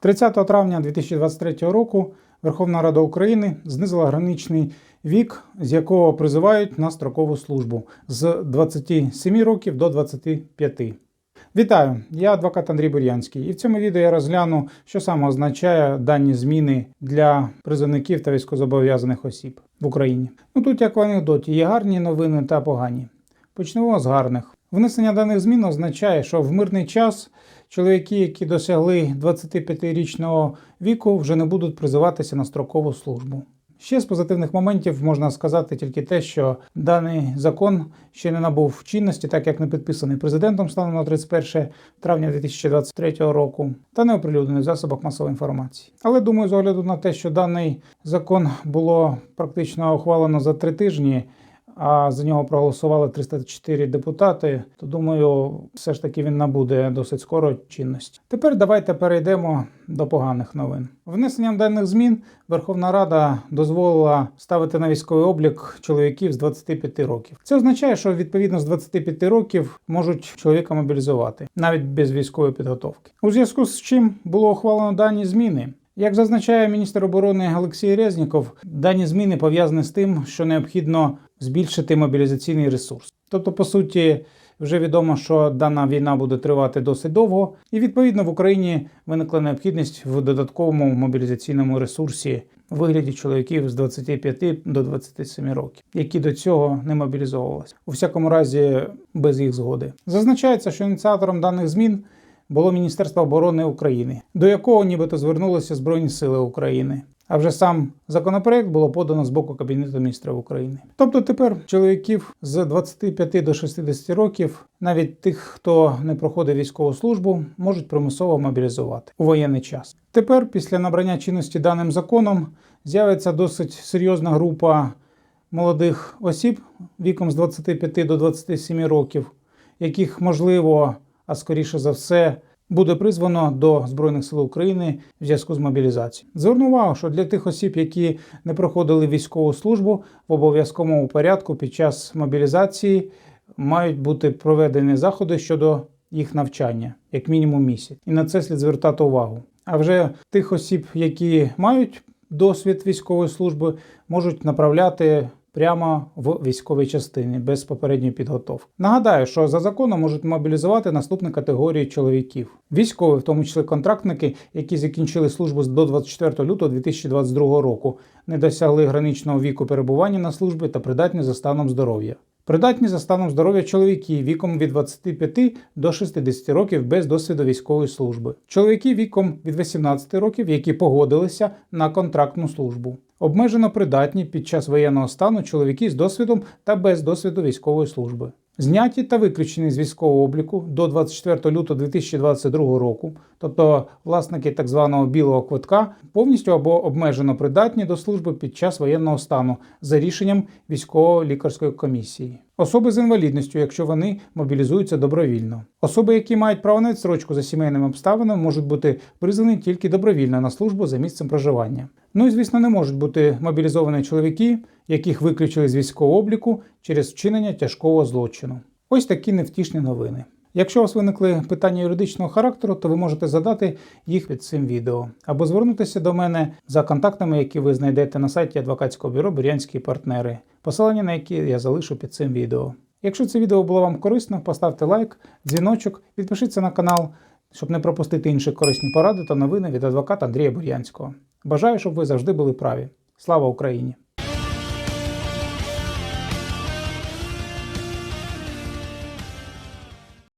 30 травня 2023 року Верховна Рада України знизила граничний вік, з якого призивають на строкову службу з 27 років до 25. Вітаю! Я адвокат Андрій Бур'янський, і в цьому відео я розгляну, що саме означає дані зміни для призовників та військовозобов'язаних осіб в Україні. Ну тут, як в анекдоті, є гарні новини та погані. Почнемо з гарних. Внесення даних змін означає, що в мирний час чоловіки, які досягли 25-річного віку, вже не будуть призиватися на строкову службу. Ще з позитивних моментів можна сказати тільки те, що даний закон ще не набув чинності, так як не підписаний президентом станом на 31 травня 2023 року, та не оприлюднений в засобах масової інформації. Але думаю, з огляду на те, що даний закон було практично ухвалено за три тижні. А за нього проголосували 304 депутати. То думаю, все ж таки він набуде досить скоро чинності. Тепер давайте перейдемо до поганих новин. Внесенням даних змін Верховна Рада дозволила ставити на військовий облік чоловіків з 25 років. Це означає, що відповідно з 25 років можуть чоловіка мобілізувати навіть без військової підготовки. У зв'язку з чим було ухвалено дані зміни. Як зазначає міністр оборони Олексій Резніков, дані зміни пов'язані з тим, що необхідно збільшити мобілізаційний ресурс. Тобто, по суті, вже відомо, що дана війна буде тривати досить довго, і відповідно в Україні виникла необхідність в додатковому мобілізаційному ресурсі у вигляді чоловіків з 25 до 27 років, які до цього не мобілізовувалися. У всякому разі, без їх згоди. Зазначається, що ініціатором даних змін було Міністерство оборони України, до якого нібито звернулися Збройні Сили України. А вже сам законопроект було подано з боку Кабінету міністрів України. Тобто тепер чоловіків з 25 до 60 років, навіть тих, хто не проходить військову службу, можуть примусово мобілізувати у воєнний час. Тепер, після набрання чинності даним законом, з'явиться досить серйозна група молодих осіб віком з 25 до 27 років, яких можливо а скоріше за все буде призвано до Збройних сил України в зв'язку з мобілізацією. Зверну увагу, що для тих осіб, які не проходили військову службу в обов'язковому порядку під час мобілізації, мають бути проведені заходи щодо їх навчання, як мінімум місяць. І на це слід звертати увагу. А вже тих осіб, які мають досвід військової служби, можуть направляти прямо в військовій частині без попередньої підготовки. Нагадаю, що за законом можуть мобілізувати наступні категорії чоловіків: військові, в тому числі контрактники, які закінчили службу до 24 лютого 2022 року, не досягли граничного віку перебування на службі та придатні за станом здоров'я. Придатні за станом здоров'я чоловіки віком від 25 до 60 років без досвіду військової служби. Чоловіки віком від 18 років, які погодилися на контрактну службу. Обмежено придатні під час воєнного стану чоловіки з досвідом та без досвіду військової служби. Зняті та виключені з військового обліку до 24 лютого 2022 року, тобто власники так званого білого квитка, повністю або обмежено придатні до служби під час воєнного стану за рішенням військово-лікарської комісії. Особи з інвалідністю, якщо вони мобілізуються добровільно. Особи, які мають право на відсрочку за сімейними обставинами, можуть бути призвані тільки добровільно на службу за місцем проживання. Ну і звісно, не можуть бути мобілізовані чоловіки, яких виключили з військового обліку через вчинення тяжкого злочину. Ось такі невтішні новини. Якщо у вас виникли питання юридичного характеру, то ви можете задати їх під цим відео або звернутися до мене за контактами, які ви знайдете на сайті адвокатського бюро Бурянські партнери, посилання на які я залишу під цим відео. Якщо це відео було вам корисно, поставте лайк, дзвіночок, підпишіться на канал, щоб не пропустити інші корисні поради та новини від адвоката Андрія Бурянського. Бажаю, щоб ви завжди були праві. Слава Україні!